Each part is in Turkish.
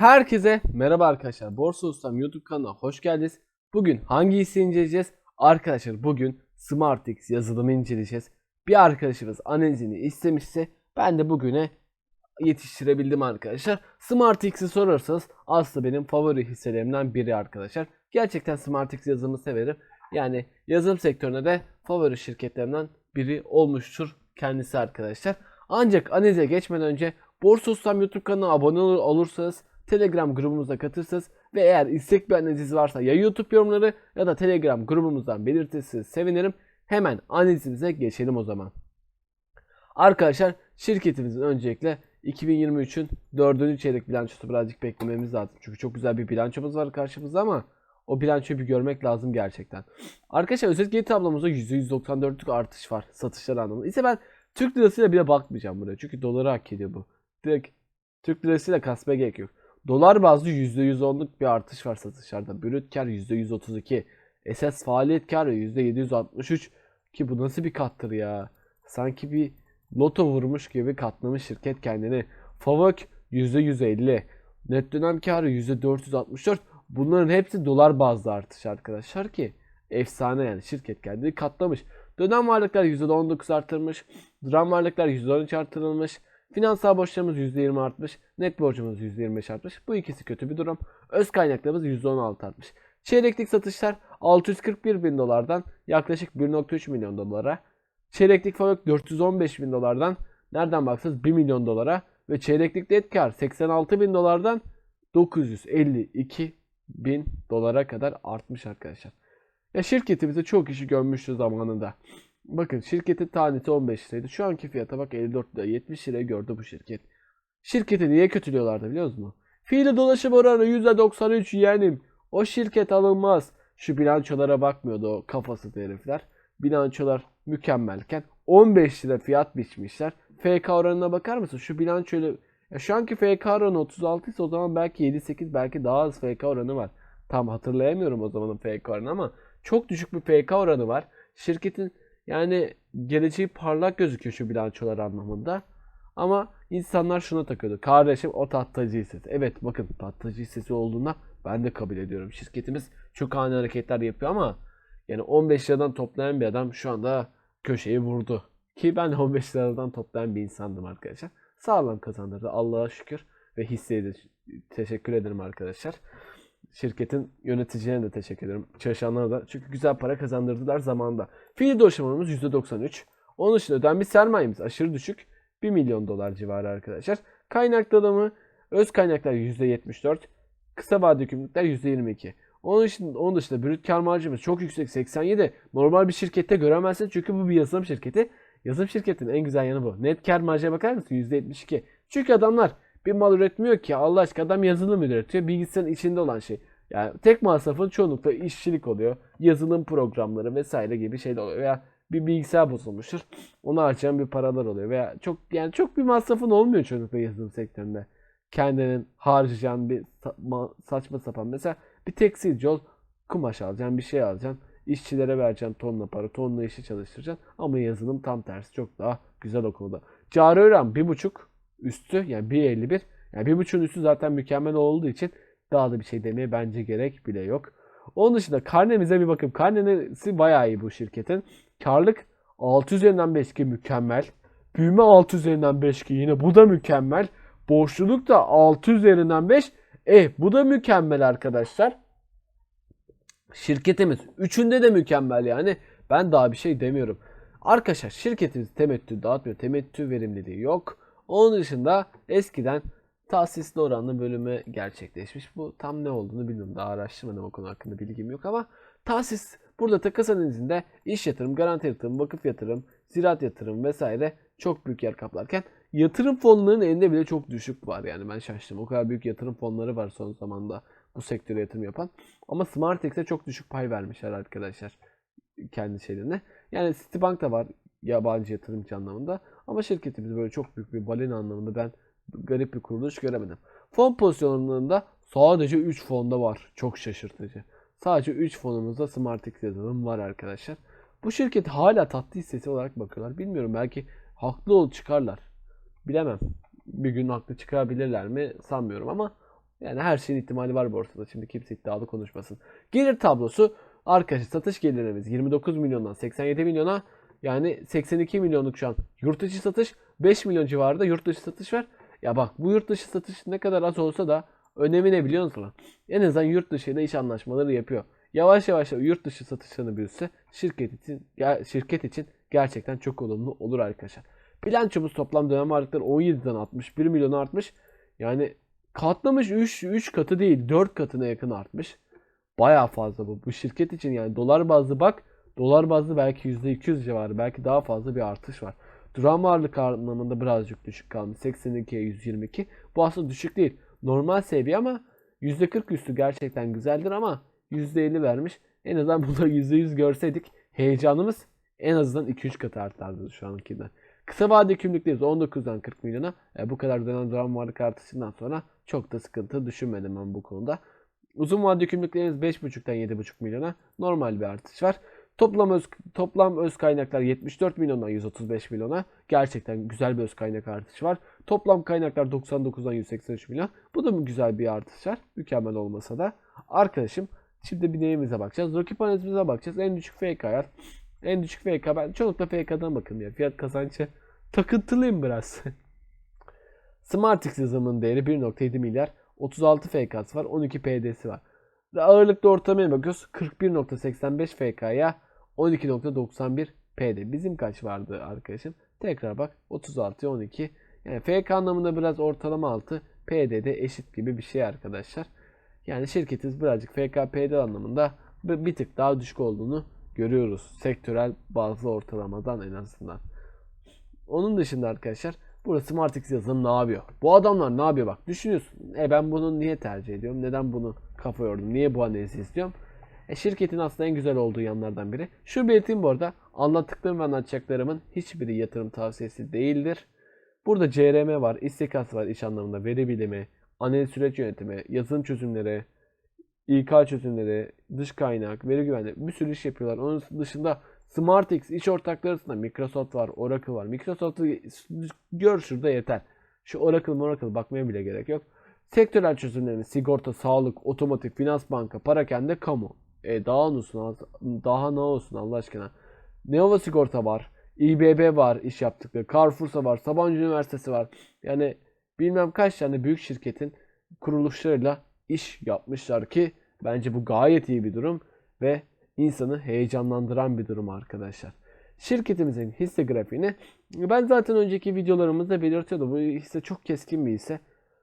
Herkese merhaba arkadaşlar. Borsa Ustam YouTube kanalına hoş geldiniz. Bugün hangi hisseyi inceleyeceğiz? Arkadaşlar bugün SmartX yazılımı inceleyeceğiz. Bir arkadaşımız analizini istemişse ben de bugüne yetiştirebildim arkadaşlar. SmartX'i sorarsanız aslında benim favori hisselerimden biri arkadaşlar. Gerçekten SmartX yazılımı severim. Yani yazılım sektöründe de favori şirketlerimden biri olmuştur kendisi arkadaşlar. Ancak analize geçmeden önce Borsa Ustam YouTube kanalına abone olur, olursanız Telegram grubumuza katılırsanız ve eğer istek bir analiz varsa ya YouTube yorumları ya da Telegram grubumuzdan belirtirseniz sevinirim. Hemen analizimize geçelim o zaman. Arkadaşlar şirketimizin öncelikle 2023'ün 4. çeyrek bilançosu birazcık beklememiz lazım. Çünkü çok güzel bir bilançomuz var karşımızda ama o bilançoyu bir görmek lazım gerçekten. Arkadaşlar özet geri tablomuzda %194'lük artış var satışlar anlamında. İşte ben Türk lirasıyla bile bakmayacağım buraya. Çünkü doları hak ediyor bu. Direkt Türk lirasıyla kasmaya gerek yok. Dolar bazlı %110'luk bir artış var satışlarda. Brüt kar %132. Esas faaliyet karı %763. Ki bu nasıl bir kattır ya. Sanki bir loto vurmuş gibi katlamış şirket kendini. Favök %150. Net dönem karı %464. Bunların hepsi dolar bazlı artış arkadaşlar ki. Efsane yani şirket kendini katlamış. Dönem varlıklar %19 artırmış. Dram varlıklar %13 artırılmış. Finansal borçlarımız %20 artmış. Net borcumuz %25 artmış. Bu ikisi kötü bir durum. Öz kaynaklarımız %16 artmış. Çeyreklik satışlar 641 bin dolardan yaklaşık 1.3 milyon dolara. Çeyreklik fabrik 415 bin dolardan nereden baksanız 1 milyon dolara. Ve çeyreklik net kar 86 bin dolardan 952 bin dolara kadar artmış arkadaşlar. Ya şirketimize çok kişi görmüştü zamanında. Bakın şirketin tanesi 15 liraydı. Şu anki fiyata bak 54 lira 70 liraya gördü bu şirket. Şirketi niye kötülüyorlardı biliyor musunuz? Fiili dolaşım oranı %93 yeğenim. O şirket alınmaz. Şu bilançolara bakmıyordu o kafasız herifler. Bilançolar mükemmelken 15 lira fiyat biçmişler. FK oranına bakar mısın? Şu bilançoyla ya şu anki FK oranı 36 ise o zaman belki 7-8 belki daha az FK oranı var. Tam hatırlayamıyorum o zamanın FK oranı ama çok düşük bir FK oranı var. Şirketin yani geleceği parlak gözüküyor şu bilançolar anlamında. Ama insanlar şuna takıyordu. Kardeşim o tahtacı hissesi. Evet bakın tahtacı hissesi olduğunda ben de kabul ediyorum. Şirketimiz çok ani hareketler yapıyor ama yani 15 liradan toplayan bir adam şu anda köşeyi vurdu. Ki ben de 15 liradan toplayan bir insandım arkadaşlar. Sağlam kazandırdı Allah'a şükür. Ve hisseye de teşekkür ederim arkadaşlar. Şirketin yöneticilerine de teşekkür ederim. Çalışanlara da. Çünkü güzel para kazandırdılar zamanında. Fiili dolaşımımız %93. Onun dışında ödenmiş sermayemiz aşırı düşük. 1 milyon dolar civarı arkadaşlar. Kaynak dağılımı öz kaynaklar %74. Kısa vadeli yükümlülükler %22. Onun dışında, onun dışında brüt kar marjımız çok yüksek 87. Normal bir şirkette göremezsin çünkü bu bir yazılım şirketi. Yazılım şirketinin en güzel yanı bu. Net kar marjına bakar mısın? %72. Çünkü adamlar bir mal üretmiyor ki Allah aşkına adam yazılım üretiyor. Bilgisayarın içinde olan şey. Yani tek masrafın çoğunlukla işçilik oluyor. Yazılım programları vesaire gibi şeyler oluyor. Veya bir bilgisayar bozulmuştur. Ona harcayan bir paralar oluyor. Veya çok yani çok bir masrafın olmuyor çoğunlukla yazılım sektöründe. Kendinin harcayacağın bir saçma sapan mesela bir tekstilci ol kumaş alacaksın bir şey alacaksın. İşçilere vereceksin tonla para, tonla işi çalıştıracaksın. Ama yazılım tam tersi çok daha güzel okulda. Cari öğren bir buçuk üstü yani 1.51 yani bir buçuğun üstü zaten mükemmel olduğu için daha da bir şey demeye bence gerek bile yok. Onun dışında karnemize bir bakın. Karnesi bayağı iyi bu şirketin. Karlık 6 üzerinden 5 ki mükemmel. Büyüme 6 üzerinden 5 ki yine bu da mükemmel. Borçluluk da 6 üzerinden 5. E bu da mükemmel arkadaşlar. Şirketimiz üçünde de mükemmel yani. Ben daha bir şey demiyorum. Arkadaşlar şirketimiz temettü dağıtmıyor. Temettü verimliliği yok. Onun dışında eskiden tahsisli oranlı bölümü gerçekleşmiş. Bu tam ne olduğunu bilmiyorum. Daha araştırmadım o konu hakkında bilgim yok ama tahsis burada takas iş yatırım, garanti yatırım, vakıf yatırım, ziraat yatırım vesaire çok büyük yer kaplarken yatırım fonlarının elinde bile çok düşük var yani ben şaştım. O kadar büyük yatırım fonları var son zamanda bu sektöre yatırım yapan. Ama SmartX'e çok düşük pay vermişler arkadaşlar kendi şeylerine. Yani Citibank da var yabancı yatırımcı anlamında. Ama şirketimiz böyle çok büyük bir balina anlamında ben garip bir kuruluş göremedim. Fon pozisyonlarında sadece 3 fonda var. Çok şaşırtıcı. Sadece 3 fonumuzda SmartX yazılım var arkadaşlar. Bu şirket hala tatlı hissesi olarak bakıyorlar. Bilmiyorum belki haklı ol çıkarlar. Bilemem. Bir gün haklı çıkabilirler mi sanmıyorum ama Yani her şeyin ihtimali var borsada. Şimdi kimse iddialı konuşmasın. Gelir tablosu arkadaşlar satış gelirlerimiz 29 milyondan 87 milyona yani 82 milyonluk şu an yurt dışı satış 5 milyon civarında yurt dışı satış var. Ya bak bu yurt dışı satış ne kadar az olsa da önemi ne biliyor musun? En azından yurt dışı ile iş anlaşmaları yapıyor. Yavaş yavaş yurt dışı satışlarını büyütse şirket için şirket için gerçekten çok olumlu olur arkadaşlar. Bilançomuz toplam dönem varlıkları 17'den 61 milyona artmış. Yani katlamış 3 3 katı değil 4 katına yakın artmış. Bayağı fazla bu. Bu şirket için yani dolar bazlı bak dolar bazlı belki %200 civarı belki daha fazla bir artış var. Duran varlık anlamında birazcık düşük kalmış. 82'ye 122. Bu aslında düşük değil. Normal seviye ama %40 üstü gerçekten güzeldir ama %50 vermiş. En azından burada %100 görseydik heyecanımız en azından 2-3 katı artardı şu ankinden. Kısa vade kimlikleriz 19'dan 40 milyona. E, bu kadar dönem duran varlık artışından sonra çok da sıkıntı düşünmedim ben bu konuda. Uzun vade kimliklerimiz 5.5'tan 7.5 milyona normal bir artış var. Toplam öz, toplam öz kaynaklar 74 milyondan 135 milyona. Gerçekten güzel bir öz kaynak artışı var. Toplam kaynaklar 99'dan 183 milyon. Bu da güzel bir artış var. Mükemmel olmasa da. Arkadaşım şimdi bir neyimize bakacağız. Rakip analizimize bakacağız. En düşük FK var. En düşük FK. Ben çoğunlukla FK'dan bakın ya. Fiyat kazancı takıntılıyım biraz. SmartX yazılımının değeri 1.7 milyar. 36 FK'sı var. 12 PD'si var. Ağırlıklı ortalamaya bakıyoruz. 41.85 FK'ya 12.91 PD. Bizim kaç vardı arkadaşım? Tekrar bak. 36'ya 12. Yani FK anlamında biraz ortalama altı. PD'de eşit gibi bir şey arkadaşlar. Yani şirketimiz birazcık FK PD anlamında bir tık daha düşük olduğunu görüyoruz. Sektörel bazı ortalamadan en azından. Onun dışında arkadaşlar burada SmartX yazılım ne yapıyor? Bu adamlar ne yapıyor bak düşünüyorsun. E ben bunu niye tercih ediyorum? Neden bunu kafa yordum? Niye bu analizi istiyorum? E, şirketin aslında en güzel olduğu yanlardan biri. Şu belirteyim bu arada. Anlattıklarım ve anlatacaklarımın hiçbiri yatırım tavsiyesi değildir. Burada CRM var, istikas var iş anlamında, veri bilimi, analiz süreç yönetimi, yazılım çözümleri, İK çözümleri, dış kaynak, veri güvenliği bir sürü iş yapıyorlar. Onun dışında SmartX iş ortakları arasında Microsoft var, Oracle var. Microsoft'u gör şurada yeter. Şu Oracle, Oracle bakmaya bile gerek yok. Sektörel çözümlerimiz sigorta, sağlık, otomotiv, finans banka, parakende, kamu. E daha ne olsun, daha ne olsun Allah aşkına. Neova sigorta var. İBB var iş yaptıkları. Carrefour'sa var. Sabancı Üniversitesi var. Yani bilmem kaç tane büyük şirketin kuruluşlarıyla iş yapmışlar ki bence bu gayet iyi bir durum ve insanı heyecanlandıran bir durum arkadaşlar. Şirketimizin hisse grafiğini ben zaten önceki videolarımızda belirtiyordum. Bu hisse çok keskin bir hisse.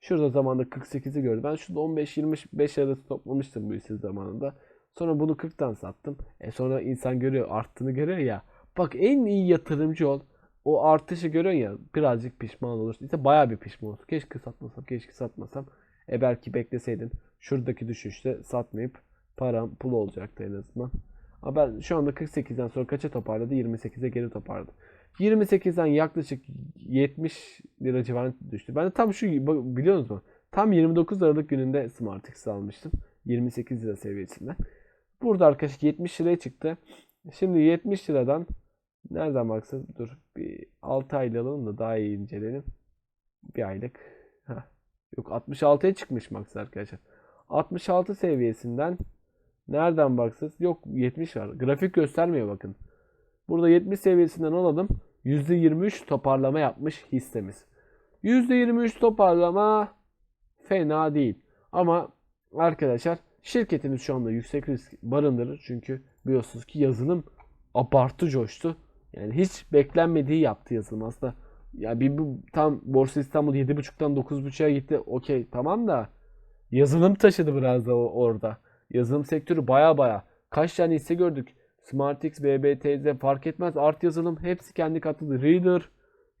Şurada zamanda 48'i gördüm. Ben şurada 15-25 arası toplamıştım bu hisse zamanında. Sonra bunu 40'tan sattım. E sonra insan görüyor arttığını görüyor ya. Bak en iyi yatırımcı ol. O artışı görüyorsun ya birazcık pişman olursun. İşte baya bir pişman olursun. Keşke satmasam, keşke satmasam. E belki bekleseydin şuradaki düşüşte satmayıp param pul olacaktı en azından. Ama ben şu anda 48'den sonra kaça toparladı? 28'e geri toparladı. 28'den yaklaşık 70 lira civarında düştü. Ben de tam şu biliyor musunuz? Tam 29 Aralık gününde SmartX almıştım. 28 lira seviyesinden. Burada arkadaşlar 70 liraya çıktı. Şimdi 70 liradan nereden baksak dur bir 6 aylık alalım da daha iyi inceleyelim. Bir aylık. Heh. Yok 66'ya çıkmış max arkadaşlar. 66 seviyesinden nereden baksanız yok 70 var. Grafik göstermiyor bakın. Burada 70 seviyesinden alalım. %23 toparlama yapmış hissemiz. %23 toparlama fena değil. Ama arkadaşlar şirketimiz şu anda yüksek risk barındırır. Çünkü biliyorsunuz ki yazılım abartı coştu. Yani hiç beklenmediği yaptı yazılım aslında. Ya bir bu tam Borsa İstanbul 7.5'tan 9.5'a gitti. Okey tamam da yazılım taşıdı biraz da orada. Yazılım sektörü baya baya. Kaç tane hisse gördük. SmartX, BBTZ fark etmez. Art yazılım hepsi kendi katladı. Reader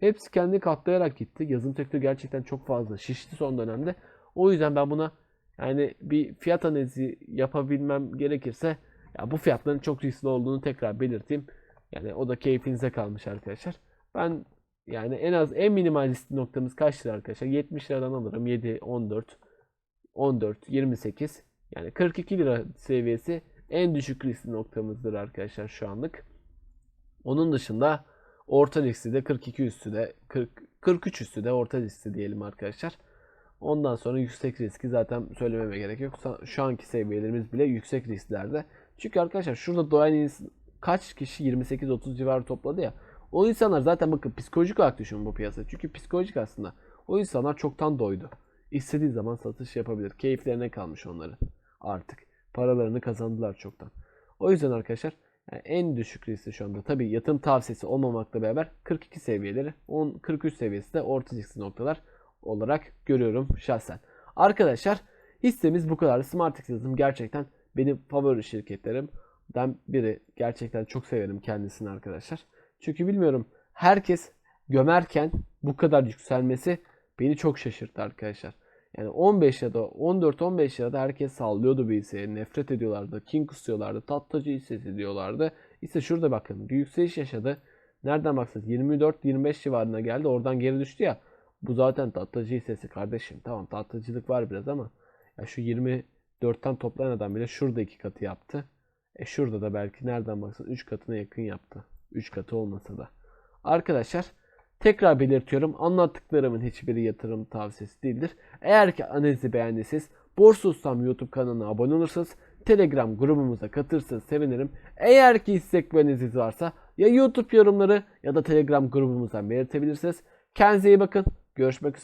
hepsi kendi katlayarak gitti. Yazılım sektörü gerçekten çok fazla şişti son dönemde. O yüzden ben buna yani bir fiyat analizi yapabilmem gerekirse ya bu fiyatların çok riskli olduğunu tekrar belirteyim. Yani o da keyfinize kalmış arkadaşlar. Ben yani en az en minimal noktamız kaçtır arkadaşlar? 70 liradan alırım. 7, 14, 14, 28. Yani 42 lira seviyesi en düşük riskli noktamızdır arkadaşlar şu anlık. Onun dışında orta riskli de 42 üstü de 40, 43 üstü de orta riskli diyelim arkadaşlar. Ondan sonra yüksek riski zaten söylememe gerek yok. Şu anki seviyelerimiz bile yüksek risklerde. Çünkü arkadaşlar şurada doğan ins- kaç kişi 28-30 civarı topladı ya. O insanlar zaten bakın psikolojik olarak düşünün bu piyasa. Çünkü psikolojik aslında. O insanlar çoktan doydu. İstediği zaman satış yapabilir. Keyiflerine kalmış onların artık. Paralarını kazandılar çoktan. O yüzden arkadaşlar yani en düşük riskli şu anda tabii yatırım tavsiyesi olmamakla beraber 42 seviyeleri 10 43 seviyesi de orta riskli noktalar olarak görüyorum şahsen. Arkadaşlar hissemiz bu kadar. SmartX yazılım gerçekten benim favori şirketlerimden biri. Gerçekten çok severim kendisini arkadaşlar. Çünkü bilmiyorum herkes gömerken bu kadar yükselmesi beni çok şaşırttı arkadaşlar. Yani 15 ya da 14-15 lirada herkes sallıyordu hisseye. Nefret ediyorlardı. King kusuyorlardı. Tatlıcı hissesi diyorlardı. İşte şurada bakın. Bir yükseliş yaşadı. Nereden baksanız 24-25 civarına geldi. Oradan geri düştü ya. Bu zaten tatlıcı hissesi kardeşim. Tamam tatlıcılık var biraz ama ya şu 24'ten toplayan adam bile şurada iki katı yaptı. E şurada da belki nereden baksan 3 katına yakın yaptı. 3 katı olmasa da. Arkadaşlar tekrar belirtiyorum. Anlattıklarımın hiçbiri yatırım tavsiyesi değildir. Eğer ki analizi beğendiyseniz Borsa Ustam YouTube kanalına abone olursanız Telegram grubumuza katılırsanız sevinirim. Eğer ki istek ve varsa ya YouTube yorumları ya da Telegram grubumuzdan belirtebilirsiniz. Kendinize iyi bakın. Görüşmek üzere.